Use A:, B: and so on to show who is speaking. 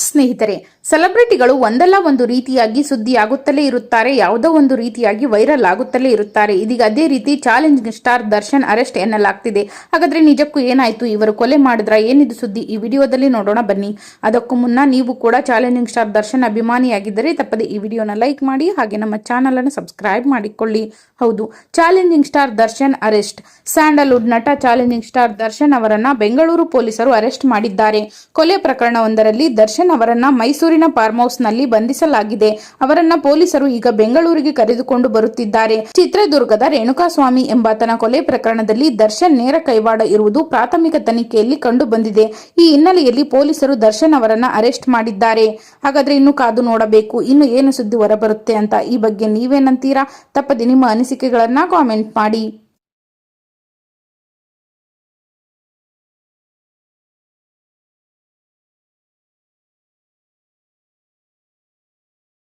A: ಸ್ನೇಹಿತರೆ, ಸೆಲೆಬ್ರಿಟಿಗಳು ಒಂದಲ್ಲ ಒಂದು ರೀತಿಯಾಗಿ ಸುದ್ದಿಯಾಗುತ್ತಲೇ ಇರುತ್ತಾರೆ, ಯಾವುದೋ ಒಂದು ರೀತಿಯಾಗಿ ವೈರಲ್ ಆಗುತ್ತಲೇ ಇರುತ್ತಾರೆ. ಇದೀಗ ಅದೇ ರೀತಿ ಚಾಲೆಂಜಿಂಗ್ ಸ್ಟಾರ್ ದರ್ಶನ್ ಅರೆಸ್ಟ್ ಎನ್ನಲಾಗ್ತಿದೆ. ಹಾಗಾದ್ರೆ ನಿಜಕ್ಕೂ ಏನಾಯ್ತು? ಇವರು ಕೊಲೆ ಮಾಡಿದ್ರ? ಏನಿದು ಸುದ್ದಿ? ಈ ವಿಡಿಯೋದಲ್ಲಿ ನೋಡೋಣ ಬನ್ನಿ. ಅದಕ್ಕೂ ಮುನ್ನ ನೀವು ಕೂಡ ಚಾಲೆಂಜಿಂಗ್ ಸ್ಟಾರ್ ದರ್ಶನ್ ಅಭಿಮಾನಿಯಾಗಿದ್ದರೆ ತಪ್ಪದೆ ಈ ವಿಡಿಯೋನ ಲೈಕ್ ಮಾಡಿ, ಹಾಗೆ ನಮ್ಮ ಚಾನಲ್ ಅನ್ನು ಸಬ್ಸ್ಕ್ರೈಬ್ ಮಾಡಿಕೊಳ್ಳಿ. ಹೌದು, challenging star Darshan arrest. Sandalwood ನಟ ಚಾಲೆಂಜಿಂಗ್ ಸ್ಟಾರ್ ದರ್ಶನ್ ಅವರನ್ನ ಬೆಂಗಳೂರು ಪೊಲೀಸರು ಅರೆಸ್ಟ್ ಮಾಡಿದ್ದಾರೆ. ಕೊಲೆ ಪ್ರಕರಣವೊಂದರಲ್ಲಿ ದರ್ಶನ್ ಅವರನ್ನ ಮೈಸೂರಿನ ಫಾರ್ಮ್ ಹೌಸ್ನಲ್ಲಿ ಬಂಧಿಸಲಾಗಿದೆ. ಅವರನ್ನ ಪೊಲೀಸರು ಈಗ ಬೆಂಗಳೂರಿಗೆ ಕರೆದುಕೊಂಡು ಬರುತ್ತಿದ್ದಾರೆ. ಚಿತ್ರದುರ್ಗದ ರೇಣುಕಾಸ್ವಾಮಿ ಎಂಬಾತನ ಕೊಲೆ ಪ್ರಕರಣದಲ್ಲಿ ದರ್ಶನ್ ನೇರ ಕೈವಾಡ ಇರುವುದು ಪ್ರಾಥಮಿಕ ತನಿಖೆಯಲ್ಲಿ ಕಂಡು ಬಂದಿದೆ ಈ ಹಿನ್ನೆಲೆಯಲ್ಲಿ ಪೊಲೀಸರು ದರ್ಶನ್ ಅವರನ್ನ ಅರೆಸ್ಟ್ ಮಾಡಿದ್ದಾರೆ. ಹಾಗಾದ್ರೆ ಇನ್ನು ಕಾದು ನೋಡಬೇಕು, ಇನ್ನು ಏನು ಸುದ್ದಿ ಹೊರಬರುತ್ತೆ ಅಂತ ಈ ಬಗ್ಗೆ ನೀವೇನಂತೀರಾ? ತಪ್ಪದೆ ನಿಮ್ಮ ಅನಿಸಿಕೆಗಳನ್ನ ಕಾಮೆಂಟ್ ಮಾಡಿ.